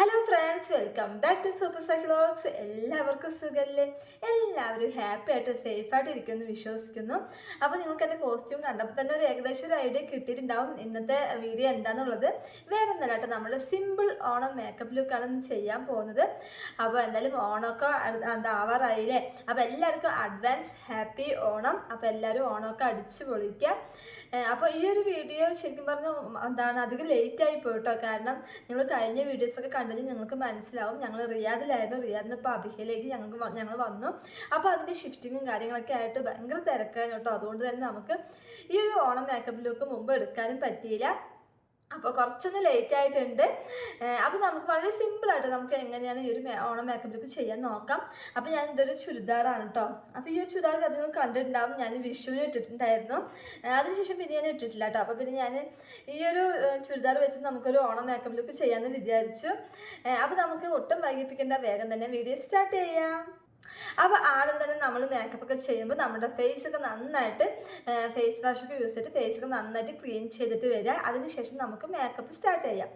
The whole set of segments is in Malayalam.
Hello friends welcome back to super സൈക്ലോക്സ് എല്ലാവർക്കും സുഖല്ലേ? എല്ലാവരും ഹാപ്പി ആയിട്ട് സേഫ് ആയിട്ട് ഇരിക്കുമെന്ന് വിശ്വസിക്കുന്നു. അപ്പോൾ നിങ്ങൾക്ക് എന്റെ കോസ്റ്റ്യൂം കണ്ടപ്പോൾ തന്നെ ഒരു ഏകദേശം ഒരു ഐഡിയ കിട്ടിയിട്ടുണ്ടാവും ഇന്നത്തെ വീഡിയോ എന്താണെന്നുള്ളത് വേറെ ഒന്നല്ല കേട്ടോ നമ്മൾ സിമ്പിൾ ഓണം മേക്കപ്പ് ലുക്കാണ് ചെയ്യാൻ പോകുന്നത്. അപ്പോൾ എന്തായാലും ഓണമൊക്കെ എന്താ ആവാറായില്ലേ? അപ്പോൾ എല്ലാവർക്കും അഡ്വാൻസ് ഹാപ്പി ഓണം. അപ്പോൾ എല്ലാവരും ഓണമൊക്കെ അടിച്ച് പൊളിക്കുക. അപ്പോൾ ഈ ഒരു വീഡിയോ ശരിക്കും പറഞ്ഞാൽ എന്താണ് അധികം ലേറ്റ് ആയി പോയിട്ടോ. കാരണം നിങ്ങൾ കഴിഞ്ഞ വീഡിയോസ് ഒക്കെ കണ്ടത് നിങ്ങൾക്ക് മനസ്സിലാവും. ഞങ്ങൾ റിയാദിലായിരുന്നു. റിയാദിൽ നിന്ന് ഇപ്പോൾ അബിഹയിലേക്ക് ഞങ്ങൾക്ക് ഞങ്ങൾ വന്നു. അപ്പോൾ അതിന്റെ ഷിഫ്റ്റിങ്ങും കാര്യങ്ങളൊക്കെ ആയിട്ട് ഭയങ്കര തിരക്കായിരുന്നു കേട്ടോ. അതുകൊണ്ട് തന്നെ നമുക്ക് ഈ ഒരു ഓണം മേക്കപ്പ് ലുക്ക് മുമ്പ് എടുക്കാനും പറ്റിയില്ല. അപ്പോൾ കുറച്ചൊന്ന് ലേറ്റ് ആയിട്ടുണ്ട്. അപ്പോൾ നമുക്ക് വളരെ സിമ്പിളായിട്ട് നമുക്ക് എങ്ങനെയാണ് ഈ ഒരു ഓണം മേക്കപ്പ് ലുക്ക് ചെയ്യാൻ നോക്കാം. അപ്പോൾ ഞാൻ ഇതൊരു ചുരിദാറാണ് കേട്ടോ അപ്പോൾ ഈ ഒരു ചുരിദാർ നിങ്ങൾ കണ്ടിട്ടുണ്ടാവും. ഞാൻ വിഷുവിന് ഇട്ടിട്ടുണ്ടായിരുന്നു. അതിനുശേഷം പിന്നെ ഞാൻ ഇട്ടിട്ടില്ല കേട്ടോ അപ്പോൾ പിന്നെ ഞാൻ ഈ ഒരു ചുരിദാർ വെച്ച് നമുക്കൊരു ഓണം മേക്കപ്പ് ലുക്ക് ചെയ്യാമെന്ന് വിചാരിച്ചു. അപ്പോൾ നമുക്ക് ഒട്ടും വൈകിപ്പിക്കേണ്ട. വേഗം തന്നെ വീഡിയോ സ്റ്റാർട്ട് ചെയ്യാം. അപ്പോൾ ആദ്യം തന്നെ നമ്മൾ മേക്കപ്പ് ഒക്കെ ചെയ്യുമ്പോൾ നമ്മുടെ ഫേസ് ഒക്കെ നന്നായിട്ട് ഫേസ് വാഷ് ഒക്കെ യൂസ് ചെയ്തിട്ട് ഫേസ് ഒക്കെ നന്നായിട്ട് ക്ലീൻ ചെയ്തിട്ട് വരിക. അതിനുശേഷം നമുക്ക് മേക്കപ്പ് സ്റ്റാർട്ട് ചെയ്യാം.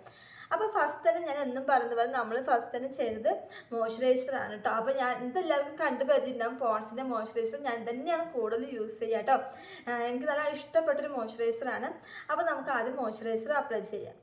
അപ്പോൾ ഫസ്റ്റ് തന്നെ ഞാൻ എന്നും പറയുന്ന പോലെ നമ്മൾ ഫസ്റ്റ് തന്നെ ചെയ്തത് മോയ്സ്ചറൈസർ ആണ് കേട്ടോ അപ്പോൾ ഞാൻ ഇതെല്ലാവർക്കും കണ്ടു പരിചയമുണ്ടാവും. പോൺസിന്റെ മോയ്സ്ചറൈസർ ഞാൻ തന്നെയാണ് കൂടുതൽ യൂസ് ചെയ്യുക കേട്ടോ എനിക്ക് നല്ല ഇഷ്ടപ്പെട്ടൊരു മോയ്സ്ചറൈസർ ആണ്. അപ്പോൾ നമുക്ക് ആദ്യം മോയ്സ്ചറൈസർ അപ്ലൈ ചെയ്യാം.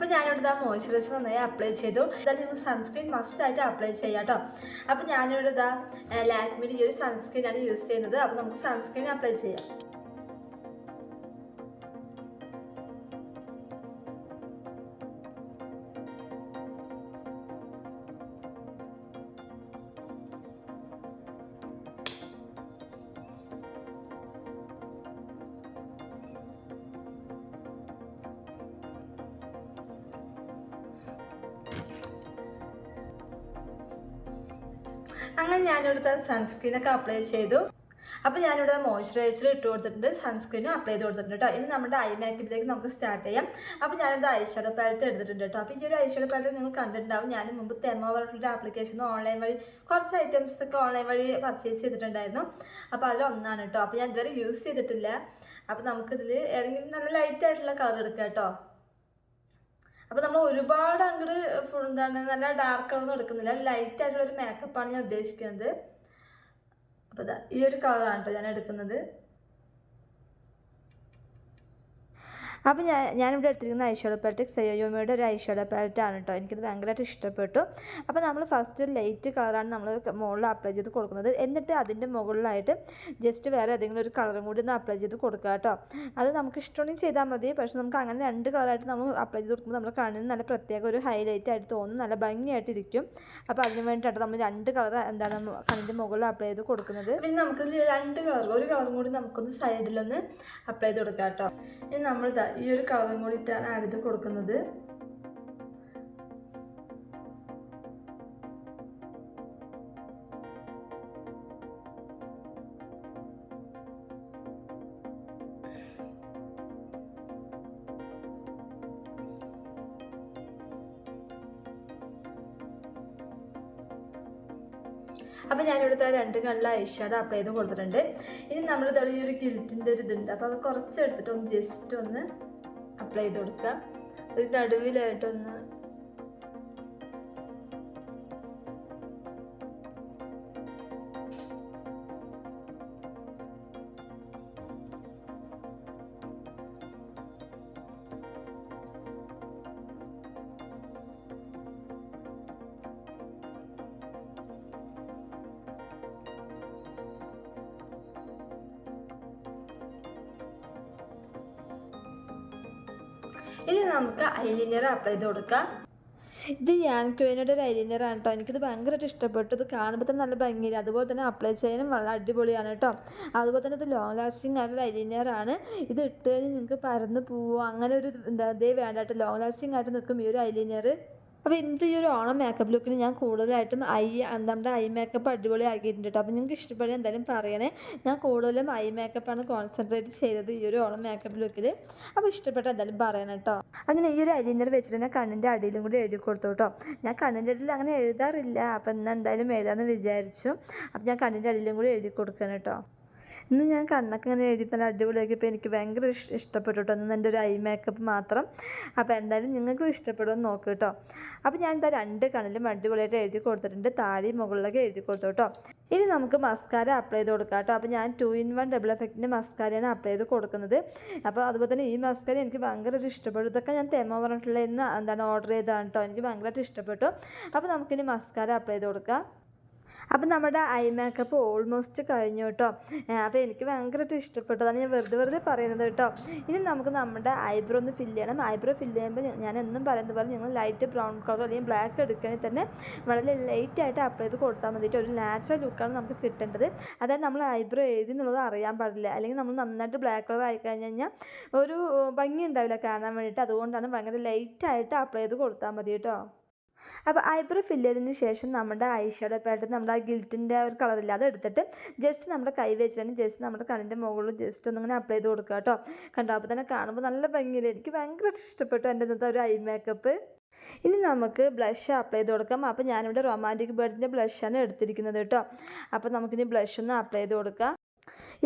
അപ്പോൾ ഞാനിവിടെ ആ മോയ്സ്ചറൈസർ നന്നായി അപ്ലൈ ചെയ്തു. എന്തായാലും നിങ്ങൾ സൺസ്ക്രീൻ മസ്റ്റ് ആയിട്ട് അപ്ലൈ ചെയ്യാം കേട്ടോ അപ്പോൾ ഞാനിവിടെ ഇതാ ലാക്മിയുടെ ഈ ഒരു സൺസ്ക്രീൻ ആണ് യൂസ് ചെയ്യുന്നത്. അപ്പോൾ നമുക്ക് സൺസ്ക്രീൻ അപ്ലൈ ചെയ്യാം. അങ്ങനെ ഞാനിവിടുത്തെ സൺസ്ക്രീനൊക്കെ അപ്ലൈ ചെയ്തു. അപ്പോൾ ഞാനിവിടെ മോയ്സ്ചറൈസർ ഇട്ട് കൊടുത്തിട്ടുണ്ട്. സൺസ്ക്രീനും അപ്ലൈ ചെയ്ത് കൊടുത്തിട്ടുണ്ട് കേട്ടോ ഇനി നമ്മുടെ ഐ മേക്കപ്പിലേക്ക് നമുക്ക് സ്റ്റാർട്ട് ചെയ്യാം. അപ്പോൾ ഞാനിവിടെ ഐ ഷാഡോ പാലറ്റ് എടുത്തിട്ടുണ്ട് കേട്ടോ അപ്പോൾ ഈ ഒരു ഐ ഷാഡോ പാലറ്റ് നിങ്ങൾ കണ്ടിട്ടുണ്ടാവും. ഞാൻ മുമ്പ് തെർമോ പറഞ്ഞിട്ടുള്ള ആപ്ലിക്കേഷൻ ഓൺലൈൻ വഴി കുറച്ച് ഐറ്റംസ് ഒക്കെ ഓൺലൈൻ വഴി പർച്ചേസ് ചെയ്തിട്ടുണ്ടായിരുന്നു. അപ്പോൾ അതിലൊന്നാണ് കേട്ടോ അപ്പോൾ ഞാൻ ഇതുവരെ യൂസ് ചെയ്തിട്ടില്ല. അപ്പോൾ നമുക്കിതിൽ ഏതെങ്കിലും നല്ല ലൈറ്റ് ആയിട്ടുള്ള കളർ എടുക്കാം കേട്ടോ അപ്പോൾ നമ്മൾ ഒരുപാട് അങ്ങോട്ട് ഫുൾ എന്താണ് നല്ല ഡാർക്ക് ഒന്നും എടുക്കുന്നില്ല. ലൈറ്റ് ആയിട്ടുള്ള ഒരു മേക്കപ്പാണ് ഞാൻ ഉദ്ദേശിക്കുന്നത്. അപ്പോൾ ഈ ഒരു കളറാണ് കേട്ടോ ഞാൻ എടുക്കുന്നത്. അപ്പോൾ ഞാൻ ഞാനിവിടെ എടുത്തിരിക്കുന്ന ഐഷോഡ പാലറ്റ് സെയോയോമയുടെ ഒരു ഐഷോഡ പാലറ്റ് ആണ് കേട്ടോ. എനിക്കത് ഭയങ്കരമായിട്ട് ഇഷ്ടപ്പെട്ടു. അപ്പോൾ നമ്മൾ ഫസ്റ്റ് ലൈറ്റ് കളറാണ് നമ്മൾ മുകളിൽ അപ്ലൈ ചെയ്ത് കൊടുക്കുന്നത്. എന്നിട്ട് അതിന്റെ മുകളിലായിട്ട് ജസ്റ്റ് വേറെ ഏതെങ്കിലും ഒരു കളറും കൂടി ഒന്ന് അപ്ലൈ ചെയ്ത് കൊടുക്കുക കേട്ടോ. അത് നമുക്ക് ഇഷ്ടമുണ്ടെങ്കിൽ ചെയ്താൽ മതി. പക്ഷെ നമുക്ക് അങ്ങനെ രണ്ട് കളറായിട്ട് നമ്മൾ അപ്ലൈ ചെയ്ത് കൊടുക്കുമ്പോൾ നമ്മൾ കണ്ണിന് നല്ല പ്രത്യേക ഒരു ഹൈലൈറ്റ് ആയിട്ട് തോന്നും. നല്ല ഭംഗിയായിട്ട് ഇരിക്കും. അപ്പോൾ അതിന് വേണ്ടിയിട്ടാണ് നമ്മൾ രണ്ട് കളർ എന്താണ് കണ്ണിന്റെ മുകളിൽ അപ്ലൈ ചെയ്ത് കൊടുക്കുന്നത്. പിന്നെ നമുക്കിതിൽ രണ്ട് കളർ ഒരു കളറും കൂടി നമുക്കൊന്ന് സൈഡിലൊന്ന് അപ്ലൈ ചെയ്ത് കൊടുക്കാം കേട്ടോ. ഇനി നമ്മൾ ഈ ഒരു കളറും കൂടിയിട്ടാണ് ചെയ്ത് കൊടുക്കുന്നത്. അപ്പോൾ ഞാനിവിടുത്തെ ആ രണ്ട് കണ്ണിൽ ഐഷാഡ് അപ്ലൈ ചെയ്ത് കൊടുത്തിട്ടുണ്ട്. ഇനി നമ്മൾ ഈ ഒരു കിൽറ്റിന്റെ ഒരു ഇതുണ്ട്. അപ്പോൾ അത് കുറച്ച് എടുത്തിട്ട് ഒന്ന് ജസ്റ്റ് ഒന്ന് അപ്ലൈ ചെയ്ത് കൊടുക്കുക. ഒരു നടുവിലായിട്ടൊന്ന് ഇനി നമുക്ക് ഐലിനർ അപ്ലൈ ചെയ്ത് കൊടുക്കാം. ഇത് ഞാൻ ക്യൂനയുടെ ഒരു ഐലൈനറാണ് കേട്ടോ എനിക്കിത് ഭയങ്കരമായിട്ട് ഇഷ്ടപ്പെട്ടു. ഇത് കാണുമ്പോൾ തന്നെ നല്ല ഭംഗിയില്ല അതുപോലെ തന്നെ അപ്ലൈ ചെയ്യാനും വളരെ അടിപൊളിയാണ് കേട്ടോ അതുപോലെ തന്നെ ഇത് ലോങ് ലാസ്റ്റിംഗ് ആയിട്ടുള്ള ഐലൈനറാണ് ഇത് ഇട്ട് കഴിഞ്ഞ് നിങ്ങൾക്ക് പരന്ന് പോവോ? അങ്ങനെ ഒരു എന്താ ഇതേ വേണ്ട കേട്ടോ ലോങ് ലാസ്റ്റിംഗ് ആയിട്ട് നിൽക്കും ഈ ഒരു ഐലൈനർ അപ്പോൾ ഇന്നത്തെ ഈ ഒരു ഓണം മേക്കപ്പ് ലുക്കിന് ഞാൻ കൂടുതലായിട്ടും ഐ നമ്മുടെ ഐ മേക്കപ്പ് അടിപൊളി ആക്കിയിട്ടുണ്ട് കേട്ടോ അപ്പോൾ നിങ്ങൾക്ക് ഇഷ്ടപ്പെടുക എന്തായാലും പറയണേ. ഞാൻ കൂടുതലും ഐ മേക്കപ്പാണ് കോൺസെൻട്രേറ്റ് ചെയ്തത് ഈ ഒരു ഓണം മേക്കപ്പ് ലുക്കിൽ അപ്പോൾ ഇഷ്ടപ്പെട്ട എന്തായാലും പറയണം കേട്ടോ അങ്ങനെ ഈ ഒരു ഐലൈനർ വെച്ചിട്ട് ഞാൻ കണ്ണിന്റെ അടിയിലും കൂടി എഴുതി കൊടുത്തു കേട്ടോ ഞാൻ കണ്ണിന്റെ അടിയിൽ അങ്ങനെ എഴുതാറില്ല. അപ്പോൾ ഇന്ന് എന്തായാലും എഴുതാമെന്ന് വിചാരിച്ചു. അപ്പോൾ ഞാൻ കണ്ണിന്റെ അടിയിലും കൂടി എഴുതി കൊടുക്കണം കേട്ടോ ഇന്ന് ഞാൻ കണ്ണൊക്കെ ഇങ്ങനെ എഴുതി നല്ല അടിപൊളിയാക്കിയപ്പോൾ എനിക്ക് ഭയങ്കര ഇഷ് ഇഷ്ടപ്പെട്ടു കേട്ടോ. ഇന്ന് എന്റെ ഒരു ഐ മേക്കപ്പ് മാത്രം. അപ്പോൾ എന്തായാലും നിങ്ങൾക്ക് ഇഷ്ടപ്പെടുമെന്ന് നോക്ക് കേട്ടോ. അപ്പോൾ ഞാൻ ഇതാ രണ്ട് കണ്ണിലും അടിപൊളിയായിട്ട് എഴുതി കൊടുത്തിട്ടുണ്ട്. താഴെയും മുകളിലൊക്കെ എഴുതി കൊടുത്തു കേട്ടോ. ഇനി നമുക്ക് മസ്കാര അപ്ലൈ ചെയ്ത് കൊടുക്കാം കേട്ടോ. അപ്പോൾ ഞാൻ ടു ഇൻ വൺ ഡബിൾ എഫക്റ്റിന്റെ മസ്കാരയാണ് അപ്ലൈ ചെയ്ത് കൊടുക്കുന്നത്. അപ്പോൾ അതുപോലെ തന്നെ ഈ മസ്കാര എനിക്ക് ഭയങ്കര ഒരു ഇഷ്ടപ്പെട്ടു. ഇതൊക്കെ ഞാൻ തെമ പറഞ്ഞിട്ടുള്ള ഇന്ന് എന്താണ് ഓർഡർ ചെയ്തതാണ് കേട്ടോ. എനിക്ക് ഭയങ്കരമായിട്ട് ഇഷ്ടപ്പെട്ടു. അപ്പോൾ നമുക്കിനി മസ്കാര അപ്ലൈ ചെയ്ത് കൊടുക്കാം. അപ്പം നമ്മുടെ ഐ മേക്കപ്പ് ഓൾമോസ്റ്റ് കഴിഞ്ഞു കേട്ടോ. അപ്പോൾ എനിക്ക് ഭയങ്കരമായിട്ട് ഇഷ്ടപ്പെട്ടതാണ്. ഞാൻ വെറുതെ വെറുതെ പറയുന്നത് കേട്ടോ. ഇനി നമുക്ക് നമ്മുടെ ഐബ്രോ ഒന്ന് ഫില്ല് ചെയ്യണം. ഐബ്രോ ഫില്ല് ചെയ്യുമ്പോൾ ഞാൻ എന്നും പറയുന്നത് പോലെ നിങ്ങൾ ലൈറ്റ് ബ്രൗൺ കളർ അല്ലെങ്കിൽ ബ്ലാക്ക് എടുക്കുകയാണെങ്കിൽ തന്നെ വളരെ ലൈറ്റായിട്ട് അപ്ലൈ ചെയ്ത് കൊടുത്താൽ മതിയിട്ട് ഒരു നാച്ചുറൽ ലുക്കാണ് നമുക്ക് കിട്ടേണ്ടത്. അതായത് നമ്മൾ ഐബ്രോ എഴുതി എന്നുള്ളത് അറിയാൻ പാടില്ല. അല്ലെങ്കിൽ നമ്മൾ നന്നായിട്ട് ബ്ലാക്ക് കളർ ആയി കഴിഞ്ഞ് കഴിഞ്ഞാൽ ഒരു ഭംഗി ഉണ്ടാവില്ല കാണാൻ വേണ്ടിയിട്ട്. അതുകൊണ്ടാണ് ഭയങ്കര ലൈറ്റായിട്ട് അപ്ലൈ ചെയ്ത് കൊടുത്താൽ മതി കേട്ടോ. അപ്പോൾ ഐബ്രോ ഫില്ല് ചെയ്തതിന് ശേഷം നമ്മുടെ ഐ ഷാഡോ പാറ്റേൺ നമ്മുടെ ആ ഗിൽറ്റിന്റെ ഒരു കളറില്ല അത് എടുത്തിട്ട് ജസ്റ്റ് നമ്മുടെ കൈ വെച്ചിട്ട് ജസ്റ്റ് നമ്മുടെ കണ്ണിന്റെ മുകളിൽ ജസ്റ്റ് ഒന്നിങ്ങനെ അപ്ലൈ ചെയ്ത് കൊടുക്കുക കേട്ടോ. കണ്ടോ? അപ്പോൾ തന്നെ കാണുമ്പോൾ നല്ല ഭംഗിയിൽ എനിക്ക് ഭയങ്കരമായിട്ട് ഇഷ്ടപ്പെട്ടു എന്റെ ഇന്നത്തെ ഒരു ഐ മേക്കപ്പ് ഇനി നമുക്ക് ബ്ലഷ് അപ്ലൈ ചെയ്ത് കൊടുക്കാം. അപ്പോൾ ഞാനിവിടെ റൊമാന്റിക് ബേർഡിന്റെ ബ്ലഷാണ് എടുത്തിരിക്കുന്നത് കേട്ടോ. അപ്പോൾ നമുക്കിനി ബ്ലഷ് ഒന്ന് അപ്ലൈ ചെയ്ത് കൊടുക്കാം.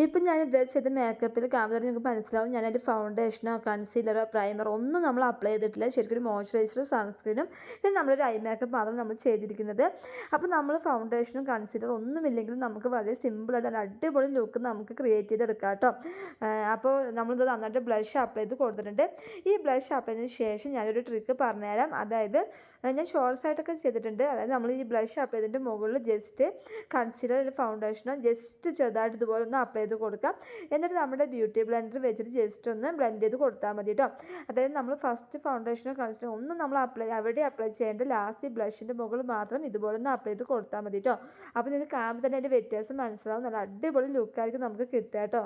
ഇപ്പം ഞാൻ ചെയ്ത മേക്കപ്പിൽ കാണുമ്പോൾ നിങ്ങൾക്ക് മനസ്സിലാവും. ഞാൻ ഞാനൊരു ഫൗണ്ടേഷനോ കൺസീലറോ പ്രൈമറോ ഒന്നും നമ്മൾ അപ്ലൈ ചെയ്തിട്ടില്ല. ശരിക്കും ഒരു മോയ്സ്ചറൈസറും സൺസ്ക്രീനും ഇത് നമ്മളൊരു ഐ മേക്കപ്പ് മാത്രം നമ്മൾ ചെയ്തിരിക്കുന്നത്. അപ്പോൾ നമ്മൾ ഫൗണ്ടേഷനും കൺസീലറും ഒന്നുമില്ലെങ്കിലും നമുക്ക് വളരെ സിമ്പിളായിട്ട് നല്ല അടിപൊളി ലുക്ക് നമുക്ക് ക്രിയേറ്റ് ചെയ്തെടുക്കാം കേട്ടോ. അപ്പോൾ നമ്മളിത് നന്നായിട്ട് ബ്ലഷ് അപ്ലൈ ചെയ്ത് കൊടുത്തിട്ടുണ്ട്. ഈ ബ്ലഷ് അപ്ലൈ ചെയ്തതിന് ശേഷം ഞാനൊരു ട്രിക്ക് പറഞ്ഞുതരാം. അതായത് ഞാൻ ഷോർട്സ് ആയിട്ടൊക്കെ ചെയ്തിട്ടുണ്ട്. അതായത് നമ്മൾ ഈ ബ്ലഷ് അപ്ലൈ ചെയ്തതിന്റെ മുകളിൽ ജസ്റ്റ് കൺസീലർ ഫൗണ്ടേഷനോ ജസ്റ്റ് ചെറുതായിട്ട് ഇതുപോലെ ഒന്ന് അപ്ലൈ ചെയ്ത് കൊടുക്കാം. എന്നിട്ട് നമ്മുടെ ബ്യൂട്ടി ബ്ലെൻഡർ വെച്ചിട്ട് ജസ്റ്റ് ഒന്ന് ബ്ലെൻഡ് ചെയ്ത് കൊടുത്താൽ മതി കേട്ടോ അതായത് നമ്മൾ ഫസ്റ്റ് ഫൗണ്ടേഷനോ കൺസീലർ ഒന്നും നമ്മൾ അപ്ലൈ അവിടെ അപ്ലൈ ചെയ്യേണ്ട ലാസ്റ്റ് ബ്ലഷിന്റെ മുകളിൽ മാത്രം ഇതുപോലെ ഒന്ന് അപ്ലൈ ചെയ്ത് കൊടുത്താൽ മതി കേട്ടോ അപ്പോൾ നിങ്ങൾക്ക് കാണുമ്പോൾ തന്നെ അതിന്റെ വ്യത്യാസം മനസ്സിലാവും. നല്ല അടിപൊളി ലുക്കായിരിക്കും നമുക്ക് കിട്ടുക കേട്ടോ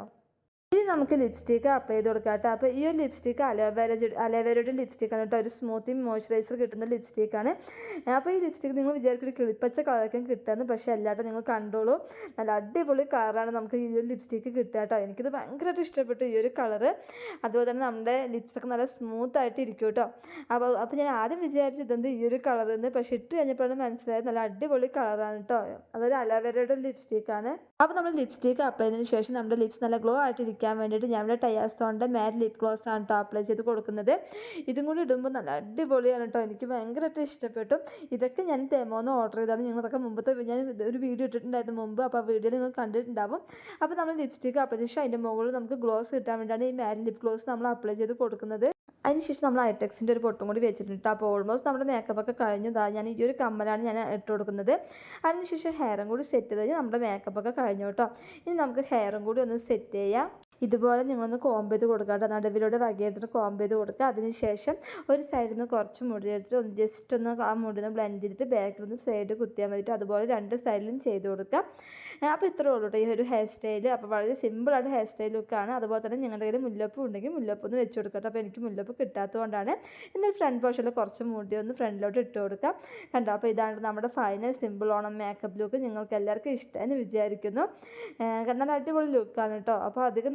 നമുക്ക് ലിപ്സ്റ്റിക്ക് അപ്ലൈ ചെയ്ത് കൊടുക്കാം കേട്ടോ. അപ്പോൾ ഈ ഒരു ലിപ്സ്റ്റിക്ക് അലോവേര അലോവേരയുടെ ലിപ്സ്റ്റിക്കാണ് കേട്ടോ. ഒരു സ്മൂത്തിങ് മോയ്സ്ചറൈസർ കിട്ടുന്ന ലിപ്സ്റ്റിക്കാണ് അപ്പോൾ ഈ ലിപ്സ്റ്റിക്ക് നിങ്ങൾ വിചാരിക്കും കിളിപ്പച്ച കളറൊക്കെ കിട്ടുമെന്ന് പക്ഷേ അല്ലാട്ടോ നിങ്ങൾ കണ്ടോളൂ. നല്ല അടിപൊളി കളറാണ് നമുക്ക് ഈ ഒരു ലിപ്സ്റ്റിക്ക് കിട്ടുക കേട്ടോ. എനിക്കിത് ഭയങ്കരമായിട്ട് ഇഷ്ടപ്പെട്ടു ഈ ഒരു കളറ് അതുപോലെ തന്നെ നമ്മുടെ ലിപ്സൊക്കെ നല്ല സ്മൂത്ത് ആയിട്ട് ഇരിക്കും കേട്ടോ. അപ്പോൾ അപ്പോൾ ഞാൻ ആദ്യം വിചാരിച്ചു ഇതെന്ത് ഈ ഒരു കളർ എന്ന് പക്ഷേ ഇട്ട് കഴിഞ്ഞപ്പോഴാണ് മനസ്സിലായത് നല്ല അടിപൊളി കളറാണ് കേട്ടോ. അതൊരു അലോവേരയുടെ ലിപ്സ്റ്റിക്കാണ് അപ്പോൾ നമ്മൾ ലിപ്സ്റ്റിക്ക് അപ്ലൈ ചെയ്തതിന് ശേഷം നമ്മുടെ ലിപ്സ് നല്ല ഗ്ലോ ആയിട്ട് ഇരിക്കാൻ വേണ്ടിയിട്ട് ഞാൻ ഇവിടെ ടയാസോണിന്റെ മാറ്റ് ലിപ് ഗ്ലോസ് ആണ് കേട്ടോ അപ്ലൈ ചെയ്ത് കൊടുക്കുന്നത്. ഇതും കൂടി ഇടുമ്പോൾ നല്ല അടിപൊളിയാണ് കേട്ടോ എനിക്ക് ഭയങ്കരമായിട്ട് ഇഷ്ടപ്പെട്ടു. ഇതൊക്കെ ഞാൻ തെമോന്ന് ഓർഡർ ചെയ്താണ് ഞങ്ങളതൊക്കെ മുമ്പത്തെ ഞാൻ ഒരു വീഡിയോ ഇട്ടിട്ടുണ്ടായിരുന്നു മുമ്പ്. അപ്പോൾ ആ വീഡിയോ നിങ്ങൾ കണ്ടിട്ടുണ്ടാവും. അപ്പോൾ നമ്മൾ ലിപ്സ്റ്റിക്ക് അപ്ലൈ ചെയ്ത് അതിന്റെ മുകളിൽ നമുക്ക് ഗ്ലോസ് കിട്ടാൻ വേണ്ടിയാണ് ഈ മാറ്റ് ലിപ് ഗ്ലോസ് നമ്മൾ അപ്ലൈ ചെയ്ത് കൊടുക്കുന്നത്. അതിനുശേഷം നമ്മൾ ഐടെക്സിന്റെ ഒരു പൊട്ടും കൂടി വെച്ചിട്ടുണ്ട് അപ്പോൾ ഓൾമോസ്റ്റ് നമ്മുടെ മേക്കപ്പ് ഒക്കെ കഴിഞ്ഞു. ഞാൻ ഈ ഒരു കമ്മലാണ് ഞാൻ ഇട്ട് കൊടുക്കുന്നത്. അതിനുശേഷം ഹെയറും കൂടി സെറ്റ് ചെയ്ത് നമ്മുടെ മേക്കപ്പ് ഒക്കെ കഴിഞ്ഞു കേട്ടോ ഇനി നമുക്ക് ഹെയറും കൂടി ഒന്ന് സെറ്റ് ചെയ്യാം. ഇതുപോലെ നിങ്ങളൊന്ന് കോമ്പ് ചെയ്ത് കൊടുക്കുക കേട്ടോ. നടുവിലൂടെ വകയെടുത്തിട്ട് കോമ്പ് ചെയ്ത് കൊടുക്കുക അതിനുശേഷം ഒരു സൈഡിൽ നിന്ന് കുറച്ച് മുടി എടുത്തിട്ട് ഒന്ന് ജസ്റ്റ് ഒന്ന് ആ മുടി ഒന്ന് ബ്ലെൻഡ് ചെയ്തിട്ട് ബാക്കിൽ ഒന്ന് സൈഡ് കുത്തിയാൽ മതിയിട്ട് അതുപോലെ രണ്ട് സൈഡിലും ചെയ്ത് കൊടുക്കുക അപ്പോൾ ഇത്രേ ഉള്ളൂ കേട്ടോ ഈ ഒരു ഹെയർ സ്റ്റൈൽ അപ്പോൾ വളരെ സിമ്പിളായിട്ട് ഹെയർ സ്റ്റൈൽ ലുക്കാണ് അതുപോലെ തന്നെ നിങ്ങളുടെ കയ്യിൽ മുല്ലപ്പ് ഉണ്ടെങ്കിൽ മുല്ലപ്പ് ഒന്ന് വെച്ച് കൊടുക്കട്ടെ അപ്പോൾ എനിക്ക് മുല്ലപ്പ് കിട്ടാത്തതുകൊണ്ടാണ് എന്നാൽ ഫ്രണ്ട് പോർഷനിൽ കുറച്ച് മുടി ഒന്ന് ഫ്രണ്ടിലോട്ട് ഇട്ട് കൊടുക്കാം. കണ്ടോ? അപ്പോൾ ഇതാണ് നമ്മുടെ final simple Onam makeup look നിങ്ങൾക്ക് എല്ലാവർക്കും ഇഷ്ടമെന്ന് വിചാരിക്കുന്നു. നല്ല അടിപൊളി ലുക്കാണ് കേട്ടോ. അപ്പോൾ അധികം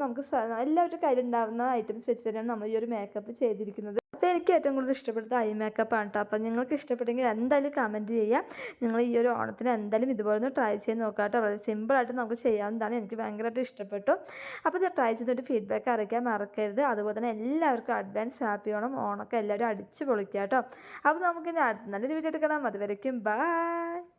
എല്ലാവരുടെ കയ്യിലുണ്ടാവുന്ന ഐറ്റംസ് വെച്ച് തന്നെയാണ് നമ്മൾ ഈ ഒരു മേക്കപ്പ് ചെയ്തിരിക്കുന്നത്. അപ്പോൾ എനിക്ക് ഏറ്റവും കൂടുതൽ ഇഷ്ടപ്പെട്ടത് ഐ മേക്കപ്പ് ആണ് കേട്ടോ അപ്പോൾ നിങ്ങൾക്ക് ഇഷ്ടപ്പെട്ടെങ്കിൽ എന്തായാലും കമന്റ് ചെയ്യാം. നിങ്ങൾ ഈ ഒരു ഓണത്തിന് എന്തായാലും ഇതുപോലെ ഒന്ന് ട്രൈ ചെയ്ത് നോക്കുക കേട്ടോ വളരെ സിമ്പിളായിട്ട് നമുക്ക് ചെയ്യാവുന്നതാണ്. എനിക്ക് ഭയങ്കരമായിട്ട് ഇഷ്ടപ്പെട്ടു. അപ്പോൾ ഇത് ട്രൈ ചെയ്തിട്ട് ഫീഡ്ബാക്ക് അറിയിക്കാൻ മറക്കരുത്. അതുപോലെ തന്നെ എല്ലാവർക്കും അഡ്വാൻസ് ഹാപ്പി ഓണം ഓണമൊക്കെ എല്ലാവരും അടിച്ചു പൊളിക്കുക കേട്ടോ അപ്പോൾ അടുത്ത നല്ലൊരു വീഡിയോ എടുക്കണം അതുവരയ്ക്കും ബൈ